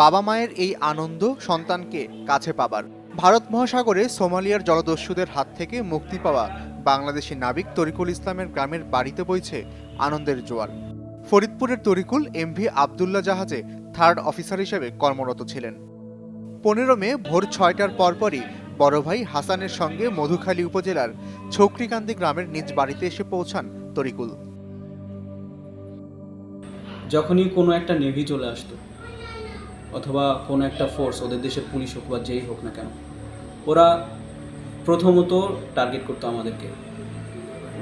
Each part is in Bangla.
বাবা মায়ের এই আনন্দ সন্তানকে কাছে পাবার। ভারত মহাসাগরে সোমালিয়ার জলদস্যুদের হাত থেকে মুক্তি পাওয়া বাংলাদেশি নাবিক তরিকুল ইসলামের গ্রামের বাড়িতে বইছে আনন্দের জোয়ার। ফরিদপুরের তরিকুল এমভি আবদুল্লাহ জাহাজে থার্ড অফিসার হিসেবে কর্মরত ছিলেন। পনেরো মে ভোর ছয়টার পরপরই বড় ভাই হাসানের সঙ্গে মধুখালী উপজেলার ছোকরিকান্দি গ্রামের নিজ বাড়িতে এসে পৌঁছান তরিকুল। যখনই কোনো একটা নেভি চলে আসতো অথবা কোনো একটা ফোর্স ওদের দেশের পুলিশ হোক বা যেই হোক না কেন, ওরা প্রথমত টার্গেট করতো আমাদেরকে।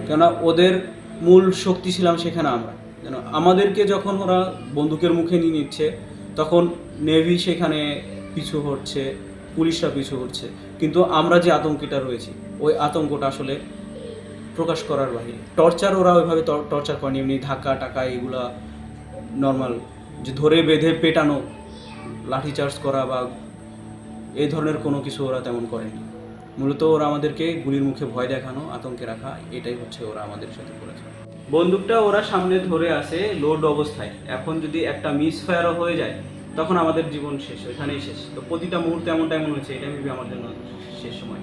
কেননা ওদের মূল শক্তি ছিলাম সেখানে আমরা। যেন আমাদেরকে যখন ওরা বন্দুকের মুখে নিয়ে নিচ্ছে, তখন নেভি সেখানে পিছু হচ্ছে পুলিশরা পিছু হচ্ছে। কিন্তু আমরা যে আতঙ্কিটা রয়েছি, ওই আতঙ্কটা আসলে প্রকাশ করার বাহিরে। টর্চার ওরা ওইভাবে টর্চার করেনি, এমনি ধাক্কা টাকা এগুলা নর্মাল যে ধরে বেঁধে পেটানো লাঠিচার্জ করা বা এই ধরনের কোনো কিছু ওরা তেমন করেনি। মূলত ওরা আমাদেরকে গুলির মুখে ভয় দেখানো, আতঙ্কে রাখা, এটাই হচ্ছে ওরা আমাদের সাথে করেছে। বন্দুকটা ওরা সামনে ধরে আছে লোড অবস্থায়। এখন যদি একটা মিস ফায়ারও হয়ে যায়, তখন আমাদের জীবন শেষ, ওইখানেই শেষ। তো প্রতিটা মুহূর্তে এমনটা এমন হয়েছে, এটা ভেবে আমার জন্য শেষ সময়।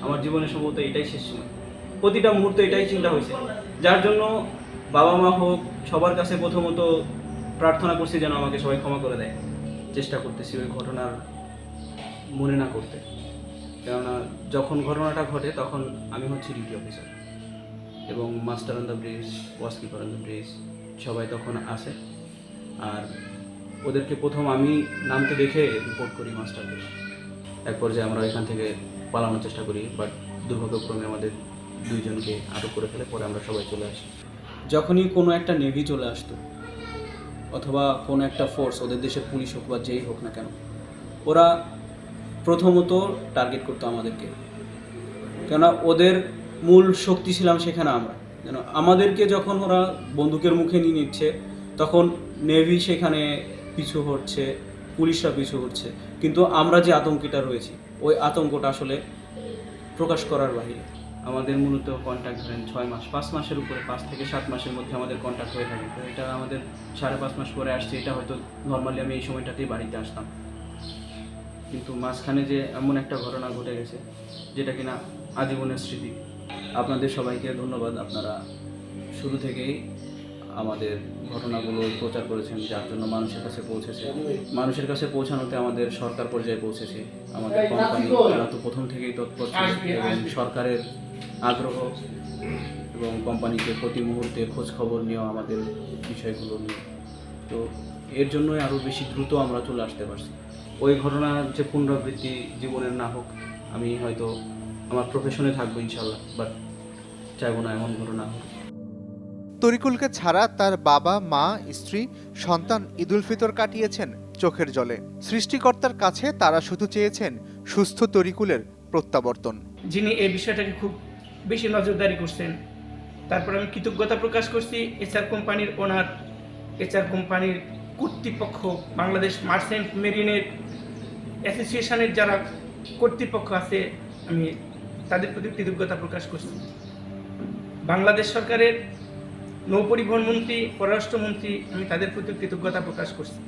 আমার জীবনের সম্ভবত এটাই শেষ সময়। প্রতিটা মুহূর্তে এটাই চিন্তা হয়েছে। যার জন্য বাবা মা হোক, সবার কাছে প্রথমত প্রার্থনা করছি যেন আমাকে সবাই ক্ষমা করে দেয়। চেষ্টা করতেছি ওই ঘটনার মনে না করতে। কেননা যখন ঘটনাটা ঘটে, তখন আমি হচ্ছি ডিউটি অফিসার এবং master on the bridge watchkeeper on the bridge, সবাই তখন আসে আর ওদেরকে প্রথম আমি নামতে দেখে রিপোর্ট করি মাস্টারকে। এক পর্যায়ে আমরা এখান থেকে পালানোর চেষ্টা করি বাট দুর্ভাগ্যক্রমে আমাদের দুইজনকে আটক করে ফেলে, পরে আমরা সবাই চলে আসি। যখনই কোনো একটা নেভি চলে আসতো অথবা কোনো একটা ফোর্স ওদের দেশের পুলিশ হোক বা যেই হোক না কেন, ওরা প্রথমত টার্গেট করতো আমাদেরকে। কেননা ওদের মূল শক্তি ছিলাম সেখানে আমরা। যেন আমাদেরকে যখন ওরা বন্দুকের মুখে নিয়ে নিচ্ছে, তখন নেভি সেখানে পিছু হচ্ছে, পুলিশরা পিছু হচ্ছে। কিন্তু আমরা যে আতঙ্কিটা রয়েছি, ওই আতঙ্কটা আসলে প্রকাশ করার বাহিরে। আমাদের মূলত কন্ট্যাক্ট ধরেন ছয় মাস, পাঁচ মাসের উপরে, পাঁচ থেকে সাত মাসের মধ্যে আমাদের কন্ট্যাক্ট হয়ে থাকে। তো এটা আমাদের সাড়ে পাঁচ মাস পরে আসছে, এটা হয়তো নর্মালি আমি এই সময়টাতেই বাড়িতে আসতাম। কিন্তু মাঝখানে যে এমন একটা ঘটনা ঘটে গেছে, যেটা কিনা আজীবনের স্মৃতি। আপনাদের সবাইকে ধন্যবাদ, আপনারা শুরু থেকেই আমাদের ঘটনাগুলো প্রচার করেছেন, যার জন্য মানুষের কাছে পৌঁছেছে। মানুষের কাছে পৌঁছানোতে আমাদের সরকার পর্যায়ে পৌঁছেছে। আমাদের কোম্পানি তারা তো প্রথম থেকেই তৎপর সরকারের আগ্রহ এবং কোম্পানিকে প্রতি মুহূর্তে খোঁজ খবর নেওয়া আমাদের বিষয়গুলো নিয়ে। তো এর জন্যই আরও বেশি দ্রুত আমরা চলে আসতে পারছি। ওই ঘটনার যে পুনরাবৃত্তি জীবনের না হোক আমি হয়তো আমার প্রফেশনে থাকব ইনশাল্লাহ বাট চাইব না এমন ঘটনা। হোক তরিকুলকে ছাড়া তার বাবা মা স্ত্রী সন্তান ঈদুল ফিতর কাটিয়েছেন চোখের জলে। সৃষ্টিকর্তার কাছে তারা শুধু চেয়েছেন সুস্থ তরিকুলের প্রত্যাবর্তন। যিনি এই বিষয়টাকে খুব বেশি নজরদারি করছেন। তারপর আমি কৃতজ্ঞতা প্রকাশ করছি এচআর কোম্পানির ওনার এচআর কোম্পানির কর্তৃপক্ষ, বাংলাদেশ মার্চেন্ট মেরিনের অ্যাসোসিয়েশনের যারা কর্তৃপক্ষ আছে, আমি তাদের প্রতি কৃতজ্ঞতা প্রকাশ করছি। বাংলাদেশ সরকারের নৌ পরিবহন মন্ত্রী, পররাষ্ট্রমন্ত্রী, আমি তাদের প্রতি কৃতজ্ঞতা প্রকাশ করছি।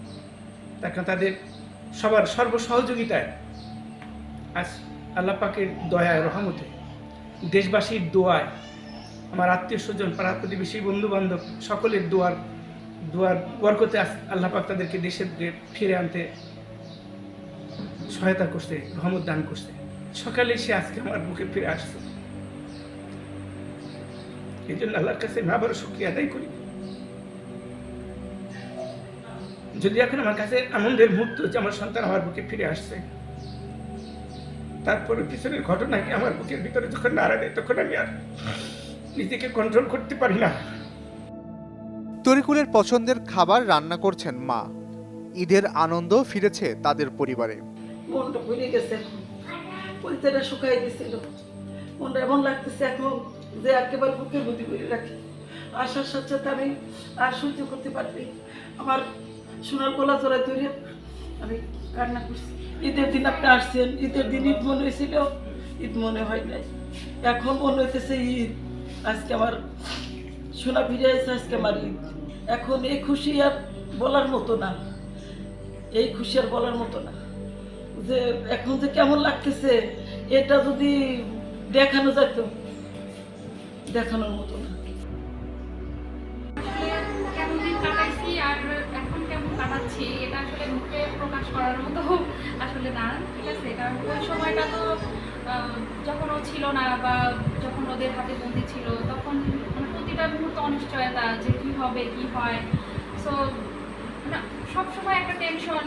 তার কারণ তাদের সবার সর্বসহযোগিতায় আজ আল্লাহ পাকের দয়ায়, রহমতে দেশবাসীর দোয়ায়, আমার আত্মীয় স্বজন পাড়া প্রতিবেশী বন্ধু বান্ধব সকলের দোয়ার দোয়ার বরকতে আল্লাহ তাদেরকে দেশে ফিরে আনতে সহায়তা করছে, রহমত দান করছে। সকালে সে আজকে আমার বুকে ফিরে আসছে। এই জন্য আল্লাহর কাছে না বড় শুক্রিয়া আদায় করি। যদি এখন আমার কাছে আনন্দের মুহূর্ত যে আমার সন্তান আমার বুকে ফিরে আসছে তারপরে পিছনের ঘটনাকে আমার বুকের ভিতরে যখন নাড়া দেয় তখন আমি আর নিজেকে কন্ট্রোল করতে পারি না। তরিকুলের পছন্দের খাবার রান্না করছেন মা। ঈদের আনন্দ ফিরেছে তাদের পরিবারে। মনটা ভুলে গেছে। পরিচয়টা শুকাই দিছিল। মনটা এমন লাগতেছে এখন যে একেবারে বুকের বুদ্ধি করে রাখি। আসার সাথে সাথে আমি আর সহ্য করতে পারবি আমার সোনার গলা জোড়ায় ধরে আমি কান্না করছি। ঈদের দিন আপনি আসছেন, ঈদের দিন ঈদ মনে হয়েছিল, ঈদ মনে হয় নাই। এখন মনে হইতেছে ঈদ। আজকে আমার সোনা ফিরে আসছে আজকে আমার ঈদ। এখন এই খুশি আর বলার মতো না। এই খুশি আর বলার মতো না। যে এখন যে কেমন লাগতেছে, এটা যদি দেখানো যেত দেখানোর মতো না। কাটাচ্ছি এটা আসলে মুখে প্রকাশ করার মতো আসলে না, ঠিক আছে? কারণ ওই সময়টা তো যখন ও ছিল না বা যখন ওদের হাতে বন্দি ছিল, তখন মানে প্রতিটা মুহূর্ত অনিশ্চয়তা যে কী হবে, কি হয়। সো মানে সবসময় একটা টেনশন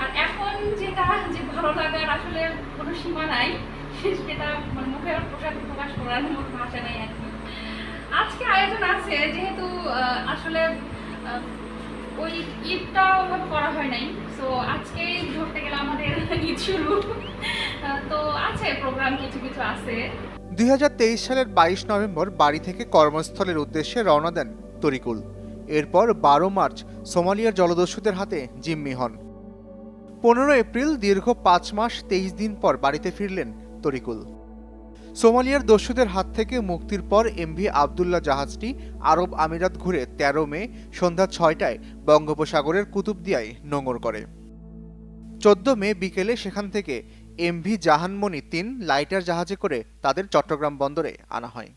আর এখন যেটা, যে ভালো লাগার আসলে কোনো সীমা নাই, সেটা মানে মুখে প্রকাশ প্রকাশ করার মতো ভাষা নেই আর আজকে আয়োজন আছে, যেহেতু আসলে ওই ঈদটা ওভাবে করা হয় নাই। সো আজকেই ধরতে গেলে আমাদের ঈদ শুরু। তো আছে প্রোগ্রাম কিছু কিছু আছে। দুই হাজার তেইশ সালের বাইশ নভেম্বর বাড়ি থেকে কর্মস্থলের উদ্দেশ্যে রওনা দেন তরিকুল। এরপর বারো মার্চ সোমালিয়ার জলদস্যুদের হাতে জিম্মি হন। পনেরো এপ্রিল দীর্ঘ পাঁচ মাস, তেইশ দিন পর বাড়িতে ফিরলেন তরিকুল। সোমালিয়ার দস্যুদের হাত থেকে মুক্তির পর এমভি আবদুল্লাহ জাহাজটি আরব আমিরাত ঘুরে তেরো মে সন্ধ্যা ছয়টায় বঙ্গোপসাগরের কুতুবদিয়ায় নোঙর করে। চোদ্দ মে বিকেলে সেখান থেকে এমভি জাহানমণি তিন লাইটার জাহাজে করে তাদের চট্টগ্রাম বন্দরে আনা হয়।